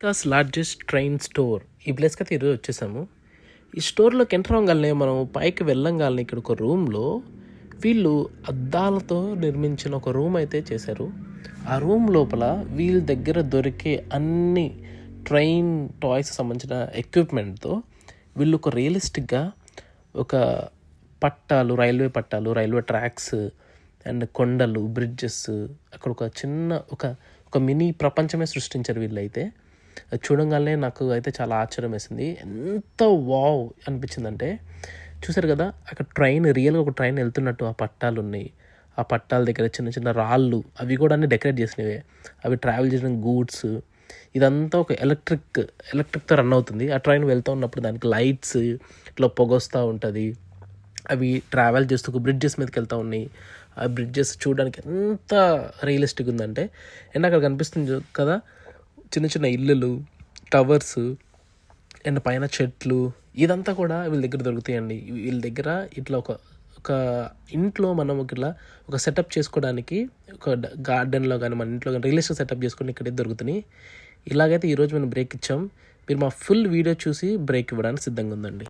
America's largest train store ఈ ప్లేస్కి అయితే ఈరోజు వచ్చేసాము. ఈ స్టోర్లోకి ఎంటర్ అవ్వగానే మనం పైకి వెళ్ళంగానే ఇక్కడ ఒక రూమ్లో వీళ్ళు అద్దాలతో నిర్మించిన ఒక రూమ్ అయితే చేశారు. ఆ రూమ్ లోపల వీళ్ళ దగ్గర దొరికే అన్ని ట్రైన్ టాయ్స్ సంబంధించిన ఎక్విప్మెంట్తో వీళ్ళు ఒక రియలిస్టిక్గా ఒక పట్టాలు రైల్వే పట్టాలు రైల్వే ట్రాక్స్ అండ్ కొండలు బ్రిడ్జెస్ అక్కడ ఒక చిన్న ఒక ఒక మినీ ప్రపంచమే సృష్టించారు వీళ్ళైతే. చూడంగానే నాకు అయితే చాలా ఆశ్చర్యం వేసింది ఎంత వావ్ అనిపించిందంటే చూసారు కదా అక్కడ ట్రైన్ రియల్గా ఒక ట్రైన్ వెళ్తున్నట్టు ఆ పట్టాలు ఉన్నాయి ఆ పట్టాల దగ్గర చిన్న చిన్న రాళ్ళు అవి కూడా అన్ని డెకరేట్ చేసినవే. అవి ట్రావెల్ చేసిన గూడ్స్. ఇదంతా ఒక ఎలక్ట్రిక్ ఎలక్ట్రిక్తో రన్ అవుతుంది. ఆ ట్రైన్ వెళ్తూ ఉన్నప్పుడు దానికి లైట్స్ ఇట్లా పొగొస్తూ ఉంటుంది. అవి ట్రావెల్ చేస్తూ బ్రిడ్జెస్ మీదకి వెళ్తూ ఉన్నాయి. ఆ బ్రిడ్జెస్ చూడడానికి ఎంత రియలిస్టిక్ ఉందంటే అండ్ అక్కడ కనిపిస్తుంది కదా చిన్న చిన్న ఇల్లులు టవర్స్ అండ్ పైన చెట్లు ఇదంతా కూడా వీళ్ళ దగ్గర దొరుకుతాయండి. వీళ్ళ దగ్గర ఇట్లా ఒక ఒక ఇంట్లో మనం ఒక ఇట్లా ఒక సెటప్ చేసుకోవడానికి ఒక గార్డెన్లో కానీ మన ఇంట్లో కానీ రియలిస్టిక్ సెటప్ చేసుకుని ఇక్కడే దొరుకుతున్నాయి. ఇలాగైతే ఈరోజు మనం బ్రేక్ ఇచ్చాం. మీరు మా ఫుల్ వీడియో చూసి బ్రేక్ ఇవ్వడానికి సిద్ధంగా ఉందండి.